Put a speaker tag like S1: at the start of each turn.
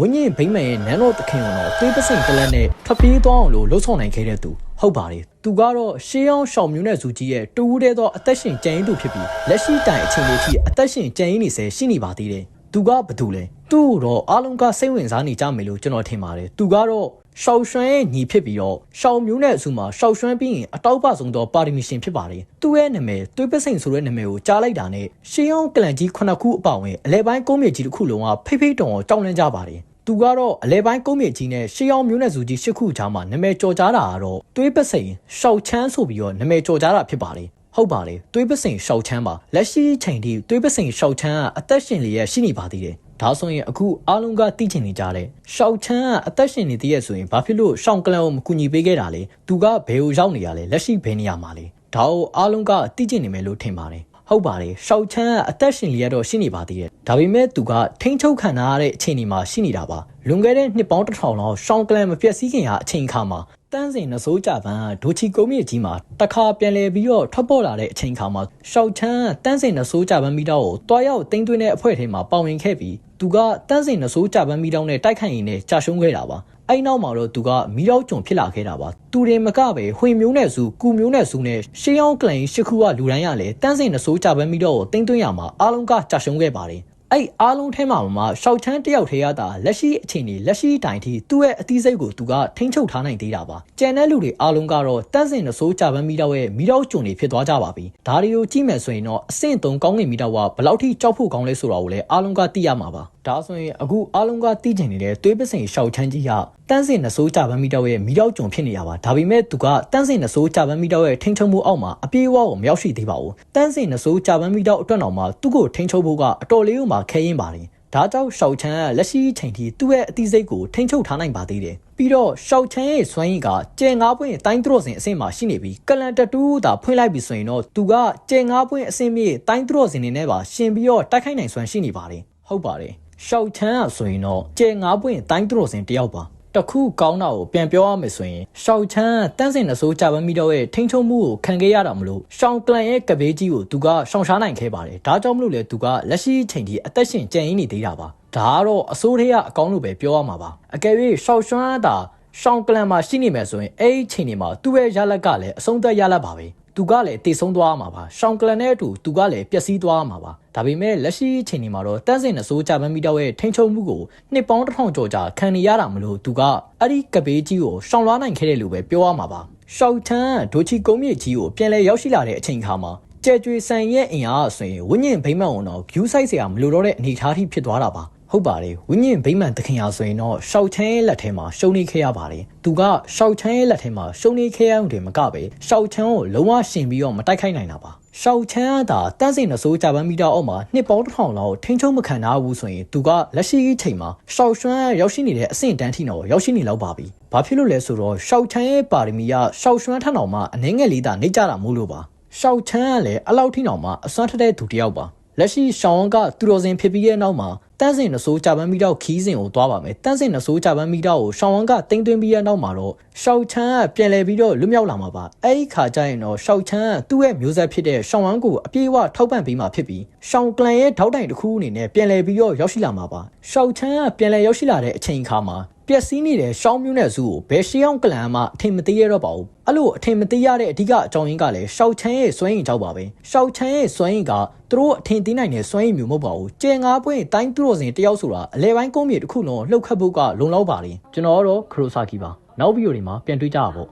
S1: ဝင်းရင်ဘိမ့်မယ်ရဲ့နန်းတော်တခင်တော်သွေးပစိန်တလက်နဲ့ထပ်ပြေးသွားအောင်လို့လှုပ်ဆောင်နိုင်ခဲ့တဲ့သူဟုတ်ပါတယ်သူကတော့ရှေးအောင်ရှောင်မျိုးနဲ့ဇူကြီးရဲ့တူဦးတဲ့သောအသက်ရှင်ကြံရင်သူဖြစ်ပြီးလက်ရှိတိုင်အချိန်လေးထိအသက်ရှင်ကြံရင်နေဆဲရှိနေပါသေးတယ် သူကဘာတူလဲသူ့ကိုတော့အားလုံးကစိတ်ဝင်စားနေကြမယ်လို့ကျွန်တော်ထင်ပါတယ်သူကတော့ရှောက်ရွှမ်းရဲ့ညီဖြစ်ပြီးတော့ရှောင်မျိုးနဲ့အစုမှာရှောက်ရွှမ်းပြီးရင်အတောက်ပဆုံးသောပါရမီရှင်ဖြစ်ပါတယ်သူ့ရဲ့နာမည်သွေးပစိန်ဆိုတဲ့နာမည်ကိုကြားလိုက်တာနဲ့ရှေးအောင်ကလန်ကြီးခုနှစ်ခုအပေါဝင်အလဲပိုင်းကုန်းမြေကြီးတစ်ခုလုံးကဖိဖိတုံအောင်ကြောက်လန့်ကြပါတယ်သူကတော့အလဲပိုင်းကုန်းမြေကြီးနဲ့ရှေးအောင်မျိုးနဲ့စုကြီးရှစ်ခုကြားမှာနာမည်ကျော်ကြားတာကတော့သွေးပစိန်ရှောက်ချမ်းဆိုပြီးတော့နာမည်ကျော်ကြားတာဖြစ်ပါတယ် ဟုတ်ပါလေသွေးပစိန်ရှောက်ချမ်းပါလက်ရှိချိန်ထိသွေးပစိန်ရှောက်ချမ်းကအသက်ရှင်လျက်ရှိနေပါသေးတယ်ဒါဆိုရင်အခုအားလုံးကသိချင်နေကြတယ်ရှောက်ချမ်းကအသက်ရှင်နေသေးရဲ့ဆိုရင်ဘာဖြစ်လို့ရှောင်းကလန်ကိုမကူညီပေးခဲ့တာလဲသူကဘယ်ကိုရောက်နေရလဲလက်ရှိဘယ်နေရာမှာလဲဒါကိုအားလုံးကသိချင်နေမယ်လို့ထင်ပါတယ်ဟုတ်ပါတယ်ရှောက်ချမ်းကအသက်ရှင်လျက်တော့ရှိနေပါသေးတယ်ဒါပေမဲ့သူကထိန်းချုပ်ခံရတဲ့အခြေအနေမှာရှိနေတာပါလွန်ခဲ့တဲ့နှစ်ပေါင်းတစ်ထောင်လောက်ရှောင်းကလန်မပြည့်စည်ခင်ရာအချိန်အခါမှာ တန်းစင်နှစိုးကြပန်းဒိုချီကုန်းမြေကြီးမှာတခါပြန်လဲပြီးတော့ထွက်ပေါ်လာတဲ့အချိန်ခါမှာရှောက်ချမ်းတန်းစင်နှစိုးကြပန်းမိတော့ကိုတွားရောက်တင်းသွင်းတဲ့အဖွဲ့ထဲမှာပါဝင်ခဲ့ပြီးသူကတန်းစင်နှစိုးကြပန်းမိတော့နဲ့တိုက်ခိုက်ရင်းနဲ့ကြာရှုံးခဲ့တာပါအဲ့နောက်မှာတော့သူကမီးရောက်ကြုံဖြစ်လာခဲ့တာပါသူရင်မကပဲဟွေမျိုးနဲ့စုကူမျိုးနဲ့စုနဲ့ရှေးအောင်ကလန်ရှစ်ခုကလူတိုင်းရလဲတန်းစင်နှစိုးကြပန်းမိတော့ကိုတင်းသွင်းရမှာအားလုံးကကြာရှုံးခဲ့ပါတယ် အဲ့အားလုံးထဲမှာမှရှောက်ချမ်းတယောက်ထဲရတာလက်ရှိအချိန်ကြီးလက်ရှိတိုင်ထိသူ့ရဲ့အသီးစိတ်ကိုသူကထိန်းချုပ်ထားနိုင်သေးတာပါကြံတဲ့လူတွေအားလုံးကတော့တန်းစင်နှစိုးကြပန်းမိတော့ရဲ့မိတော့ကျုံတွေဖြစ်သွားကြပါပြီဒါတွေကိုကြည့်မယ်ဆိုရင်တော့အဆင့်3ကောင်းကင်မိတော့ကဘယ်လောက်ထိကြောက်ဖို့ကောင်းလဲဆိုတာကိုလည်းအားလုံးကသိရမှာပါ ဒါဆိုရင်အခုအားလုံးကသိကျင်နေတဲ့သွေးပစိန်ရှောက်ချမ်းကြီးကတန်းစင်နှစိုးကြပန်းမိတော့ရဲ့မိတော့ကျုံဖြစ်နေရပါဒါပေမဲ့သူကတန်းစင်နှစိုးကြပန်းမိတော့ရဲ့ထိန်းချုပ်မှုအောက်မှာအပြေးအဝကိုမရောက်ရှိသေးပါဘူးတန်းစင်နှစိုးကြပန်းမိတော့အတွက်တော်မှာသူ့ကိုထိန်းချုပ်ဖို့ကအတော်လေးကိုမှခဲရင်ပါတယ်ဒါကြောင့်ရှောက်ချမ်းကလက်ရှိချိန်ထိသူ့ရဲ့အသိစိတ်ကိုထိန်းချုပ်ထားနိုင်ပါသေးတယ်ပြီးတော့ရှောက်ချမ်းရဲ့စွမ်းရည်ကကျဲငါးပွင့်တိုင်းသူတော်စင်အဆင့်မှာရှိနေပြီးကလန်တတူးသာဖွင့်လိုက်ပြီဆိုရင်တော့သူကကျဲငါးပွင့်အဆင့်မြေတိုင်းသူတော်စင်တွေနဲ့ပါရှင်ပြီးတော့တိုက်ခိုက်နိုင်စွမ်းရှိနေပါတယ်ဟုတ်ပါတယ် ရှောက်ချမ်းကဆိုရင်တော့ကျဲငါးပွင့်တိုင်းသူတော်စင်တယောက်ပါတခုကောင်းတာကိုပြန်ပြောရမယ်ဆိုရင်ရှောက်ချမ်းတန်းစင်နှစိုးကြပန်းမိတော့ရဲ့ထိန်းချုပ်မှုကိုခံခဲ့ရတာမလို့ရှောင်းကလန်ရဲ့ကဘေးကြီးကိုသူကရှောင်ရှားနိုင်ခဲ့ပါတယ်ဒါကြောင့်မလို့လေသူကလက်ရှိချိန်ထိအသက်ရှင်ကြံ့ရင်းနေသေးတာပါဒါကတော့အစိုးရကအကောင်းလို့ပဲပြောရမှာပါအကယ်၍ရှောက်ရွှမ်းတာရှောင်းကလန်မှာရှိနေမယ်ဆိုရင်အဲ့ဒီချိန်ဒီမှာသူ့ရဲ့ရလက်ကလည်းအဆုံးသက်ရလက်ပါပဲသူကလည်းတည်ဆုံးသွားမှာပါရှောင်းကလန်နဲ့အတူသူကလည်းပျက်စီးသွားမှာပါ ဒါပေမဲ့လက်ရှိအချိန်ဒီမှာတော့တန်းစင်အစိုးကြပန်းမီတော့ရဲ့ထိန်းချုပ်မှုကိုနှစ်ပေါင်းတစ်ထောင်ကျော်ကြာခံနေရတာမလို့သူကအဲ့ဒီကပေးကြီးကိုရှောင်လွှားနိုင်ခဲ့တယ်လို့ပဲပြောရမှာပါရှောက်ချန်ဒိုချီကုန်းမြေကြီးကိုပြန်လဲရောက်ရှိလာတဲ့အချိန်ခါမှာကြဲကြွေဆန်ရဲ့အင်အားဆိုရင်ဝိညာဉ်ဘိမ့်မန်အောင်တော့ view site ဆရာမလိုတော့တဲ့အနေအထားထိဖြစ်သွားတာပါဟုတ်ပါတယ်ဝိညာဉ်ဗိမ္မာန်တခင်ရာဆိုရင်တော့ရှောက်ချမ်းရဲ့လက်ထဲမှာရှုံနေခဲ့ရပါတယ်သူကရှောက်ချမ်းရဲ့လက်ထဲမှာရှုံနေခဲ့ရအောင်တယ်မကပဲရှောက်ချမ်းကိုလုံးဝရှင်ပြီးတော့မတိုက်ခိုက်နိုင်တာပါ ရှောက်ချမ်းကသာတန်းစင်နှစိုးကြပန်းမီတာအောက်မှာနှစ်ပေါင်းတစ်ထောင်လောက်ထိန်းချုပ်မခံနိုင်ဘူးဆိုရင်သူကလက်ရှိအချိန်မှာရှောက်ချမ်းရောက်ရှိနေတဲ့အဆင့်တန်းထိတော့ရောက်ရှိနေလောက်ပါပြီဘာဖြစ်လို့လဲဆိုတော့ရှောက်ချမ်းရဲ့ပါရမီကရှောက်ချမ်းထထောင်မှာအနှဲငယ်လေးသာနေကြတာမို့လို့ပါရှောက်ချမ်းကလည်းအလောက်ထိတောင်မှအစွမ်းထတဲ့သူတစ်ယောက်ပါလက်ရှိရှောင်းကသူတော်စင်ဖြစ်ပြီးတဲ့နောက်မှာ တန်းစင်နှစိုးကြပန်းမိတော့ခီးစင်ကိုသွားပါမယ်တန်းစင်နှစိုးကြပန်းမိတော့ကိုရှောင်းဝမ်ကတင်းသွင်းပြီးတဲ့နောက်မှာတော့ရှောက်ချမ်းကပြန်လဲပြီးတော့လွတ်မြောက်လာမှာပါအဲ့ဒီခါကျရင်တော့ရှောက်ချမ်းကသူ့ရဲ့မျိုးဆက်ဖြစ်တဲ့ရှောင်းဝမ်ကိုအပြေးအဝထောက်ပံ့ပေးမှာဖြစ်ပြီးရှောင်းကလန်ရဲ့ထောက်တိုင်တစ်ခုအနေနဲ့ပြန်လဲပြီးတော့ရောက်ရှိလာမှာပါရှောက်ချမ်းကပြန်လဲရောက်ရှိလာတဲ့အချိန်အခါမှာ ပျက်စီးနေတဲ့ရှောင်းမျိုးနဲ့စုကိုဘယ်ရှေးအောင်ကလန်မှအထင်မသေးရတော့ပါဘူးအဲ့လိုအထင်မသေးရတဲ့အဓိကအကြောင်းရင်းကလည်းရှောက်ချမ်းရဲ့စွမ်းရည်ကြောင့်ပါပဲရှောက်ချမ်းရဲ့စွမ်းရည်ကသူတို့အထင်သေးနိုင်တဲ့စွမ်းရည်မျိုးမဟုတ်ပါဘူးကျဲငါးပွင့်တိုင်းသူတို့စင်တယောက်ဆိုတာအလဲပိုင်းကုန်းမြေတစ်ခုလုံးလှုပ်ခတ်ဖို့ကလုံလောက်ပါလေကျွန်တော်ကတော့ခရိုဆာကီပါနောက်ဗီဒီယိုတွေမှာပြန်တွေ့ကြပါပေါ့